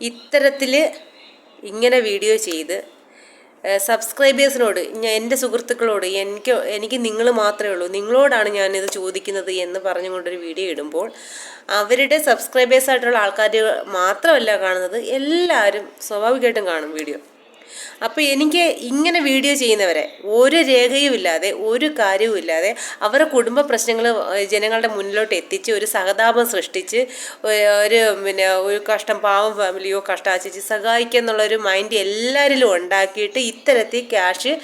ഇത്തരത്തിൽ ഇങ്ങനെ വീഡിയോ ചെയ്ത് സബ്സ്ക്രൈബേഴ്സിനോട് ഞാൻ എന്റെ സുഹൃത്തുക്കളോട് എനിക്ക് എനിക്ക് നിങ്ങൾ മാത്രമേ ഉള്ളൂ നിങ്ങളോടാണ് ഞാനിത് ചോദിക്കുന്നത് എന്ന് പറഞ്ഞുകൊണ്ടൊരു വീഡിയോ ഇടുമ്പോൾ അവരുടെ സബ്സ്ക്രൈബേഴ്സായിട്ടുള്ള ആൾക്കാർ മാത്രമല്ല കാണുന്നത് എല്ലാവരും സ്വാഭാവികമായിട്ടും കാണും വീഡിയോ. അപ്പോൾ എനിക്ക് ഇങ്ങനെ വീഡിയോ ചെയ്യുന്നവരെ ഒരു രേഖയും ഇല്ലാതെ ഒരു കാര്യവും ഇല്ലാതെ അവരുടെ കുടുംബ പ്രശ്നങ്ങൾ ജനങ്ങളുടെ മുന്നിലോട്ട് എത്തിച്ച് ഒരു സഹതാപം സൃഷ്ടിച്ച് ഒരു പിന്നെ ഒരു കഷ്ടം പാവം ഫാമിലിയോ കഷ്ടാച്ചിച്ച് സഹായിക്കുക എന്നുള്ളൊരു മൈൻഡ് എല്ലാവരിലും ഉണ്ടാക്കിയിട്ട് ഇത്തരത്തിൽ ക്യാഷ്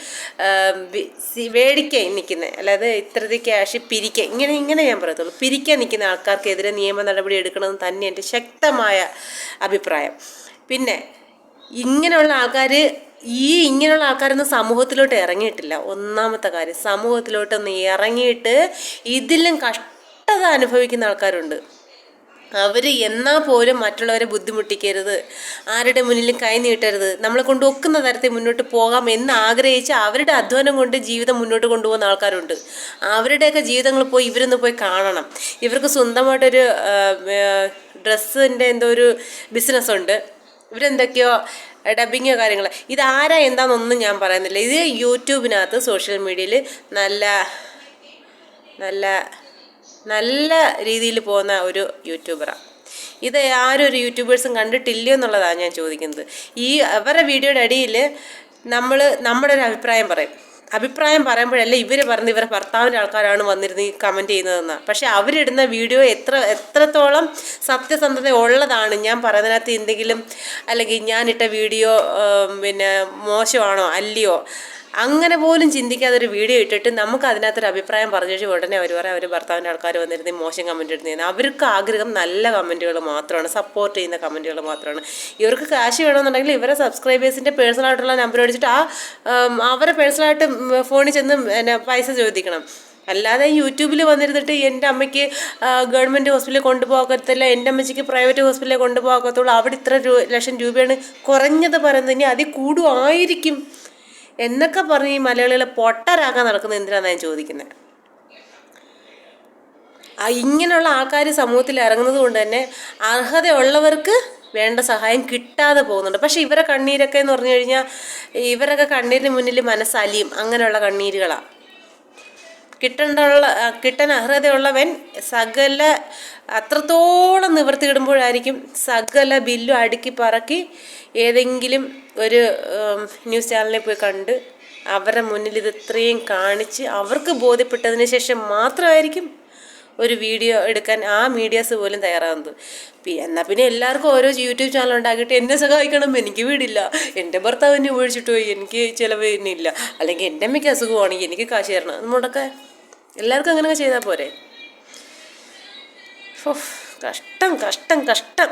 മേടിക്കാൻ നിൽക്കുന്നത് അല്ലാതെ ഇത്തരത്തിൽ ക്യാഷ് പിരിക്കുക ഇങ്ങനെ ഇങ്ങനെ ഞാൻ പറയത്തുള്ളൂ. പിരിക്കാൻ നിൽക്കുന്ന ആൾക്കാർക്കെതിരെ നിയമ നടപടി എടുക്കണമെന്ന് തന്നെ എന്റെ ശക്തമായ അഭിപ്രായം. പിന്നെ ഇങ്ങനെയുള്ള ആൾക്കാർ ഈ ഇങ്ങനെയുള്ള ആൾക്കാരൊന്നും സമൂഹത്തിലോട്ട് ഇറങ്ങിയിട്ടില്ല. ഒന്നാമത്തെ കാര്യം സമൂഹത്തിലോട്ടൊന്ന് ഇറങ്ങിയിട്ട് ഇതിലും കഷ്ടത അനുഭവിക്കുന്ന ആൾക്കാരുണ്ട്. അവർ എന്നാൽ പോലും മറ്റുള്ളവരെ ബുദ്ധിമുട്ടിക്കരുത്. ആരുടെ മുന്നിലും കൈ നീട്ടരുത്. നമ്മളെ കൊണ്ട് ഒക്കുന്ന തരത്തിൽ മുന്നോട്ട് പോകാം എന്ന് ആഗ്രഹിച്ച് അവരുടെ അധ്വാനം കൊണ്ട് ജീവിതം മുന്നോട്ട് കൊണ്ടുപോകുന്ന ആൾക്കാരുണ്ട്. അവരുടെയൊക്കെ ജീവിതങ്ങൾ പോയി ഇവരൊന്ന് പോയി കാണണം. ഇവർക്ക് സ്വന്തമായിട്ടൊരു ഡ്രസ്സിന്റെ എന്തോ ഒരു ബിസിനസ്സുണ്ട്. ഇവരെന്തൊക്കെയോ ഡബിങ്ങോ കാര്യങ്ങൾ ഇതാരാ എന്താണെന്നൊന്നും ഞാൻ പറയുന്നില്ല. ഇത് യൂട്യൂബിനകത്ത് സോഷ്യൽ മീഡിയയിൽ നല്ല നല്ല നല്ല രീതിയിൽ പോകുന്ന ഒരു യൂട്യൂബറാണ് ഇത് ആരും ഒരു യൂട്യൂബേഴ്സും കണ്ടിട്ടില്ലയോ എന്നുള്ളതാണ് ഞാൻ ചോദിക്കുന്നത്. ഈ അവരുടെ വീഡിയോയുടെ അടിയിൽ നമ്മൾ നമ്മുടെ ഒരു അഭിപ്രായം പറയും. അഭിപ്രായം പറയുമ്പോഴല്ല ഇവർ പറഞ്ഞ് ഇവരെ ഭർത്താവിന്റെ ആൾക്കാരാണ് വന്നിരുന്ന് ഈ കമന്റ് ചെയ്യുന്നതെന്ന്. പക്ഷേ അവരിടുന്ന വീഡിയോ എത്ര എത്രത്തോളം സത്യസന്ധത ഉള്ളതാണ്. ഞാൻ പറയുന്നതിനകത്ത് എന്തെങ്കിലും അല്ലെങ്കിൽ ഞാനിട്ട വീഡിയോ പിന്നെ മോശമാണോ അല്ലയോ അങ്ങനെ പോലും ചിന്തിക്കാതെ ഒരു വീഡിയോ ഇട്ടിട്ട് നമുക്ക് അതിനകത്തൊരു അഭിപ്രായം പറഞ്ഞു ഉടനെ അവർ പറയാം അവർ ഭർത്താവിന്റെ ആൾക്കാർ വന്നിരുന്ന് മോശം കമന്റ് ഇടുന്നതിന് അവർക്ക് ആഗ്രഹം നല്ല കമന്റുകൾ മാത്രമാണ്. സപ്പോർട്ട് ചെയ്യുന്ന കമന്റുകൾ മാത്രമാണ്. ഇവർക്ക് കാശ് വേണമെന്നുണ്ടെങ്കിൽ ഇവരെ സബ്സ്ക്രൈബേഴ്സിന്റെ പേഴ്സണലായിട്ടുള്ള നമ്പർ അടിച്ചിട്ട് ആ അവരെ പേഴ്സണലായിട്ട് ഫോണിൽ ചെന്ന് പിന്നെ പൈസ ചോദിക്കണം. അല്ലാതെ യൂട്യൂബിൽ വന്നിരുന്നിട്ട് എന്റെ അമ്മയ്ക്ക് ഗവൺമെന്റ് ഹോസ്പിറ്റലിൽ കൊണ്ടുപോകത്തില്ല എന്റെ അമ്മച്ചിക്ക് പ്രൈവറ്റ് ഹോസ്പിറ്റലിൽ കൊണ്ടുപോകത്തുള്ളൂ അവിടെ ഇത്ര ലക്ഷം രൂപയാണ് കുറഞ്ഞത് പറയുന്നത്. ഇനി അതിൽ കൂടുമായിരിക്കും. എന്നൊക്കെ പറഞ്ഞ് ഈ മലയാളികളെ പൊട്ടരാക്കാൻ നടക്കുന്നത് എന്തിനാണ് ഞാൻ ചോദിക്കുന്നത് ഇങ്ങനെയുള്ള ആൾക്കാർ സമൂഹത്തിൽ ഇറങ്ങുന്നത് കൊണ്ട് തന്നെ അർഹതയുള്ളവർക്ക് വേണ്ട സഹായം കിട്ടാതെ പോകുന്നുണ്ട്. പക്ഷെ ഇവരെ കണ്ണീരൊക്കെ എന്ന് പറഞ്ഞു കഴിഞ്ഞാൽ ഇവരൊക്കെ കണ്ണീരിന് മുന്നിൽ മനസ്സലിയും അങ്ങനെയുള്ള കണ്ണീരുകളാണ് കിട്ടേണ്ടുള്ള കിട്ടാൻ അർഹതയുള്ളവൻ സകല അത്രത്തോളം നിവർത്തിയിടുമ്പോഴായിരിക്കും സകല ബില്ലും അടുക്കി പറക്കി ഏതെങ്കിലും ഒരു ന്യൂസ് ചാനലിൽ പോയി കണ്ട് അവരുടെ മുന്നിൽ ഇത് ഇത്രയും കാണിച്ച് അവർക്ക് ബോധ്യപ്പെട്ടതിന് ശേഷം മാത്രമായിരിക്കും ഒരു വീഡിയോ എടുക്കാൻ ആ മീഡിയാസ് പോലും തയ്യാറാകുന്നത് എന്നാൽ പിന്നെ എല്ലാവർക്കും ഓരോ യൂട്യൂബ് ചാനൽ ഉണ്ടാക്കിയിട്ട് എന്നെ സഹായിക്കണം. എനിക്ക് വീടില്ല. എന്റെ ഭർത്താവ് എന്നെ ഉപയോഗിച്ചിട്ട് പോയി. എനിക്ക് ചിലവ് ഇല്ല. അല്ലെങ്കിൽ എന്റെ അമ്മയ്ക്ക് അസുഖമാണെങ്കിൽ എനിക്ക് കാശ് തരണം. നമ്മളൊക്കെ എല്ലാവർക്കും അങ്ങനെയൊക്കെ ചെയ്താൽ പോരെ. കഷ്ടം കഷ്ടം കഷ്ടം.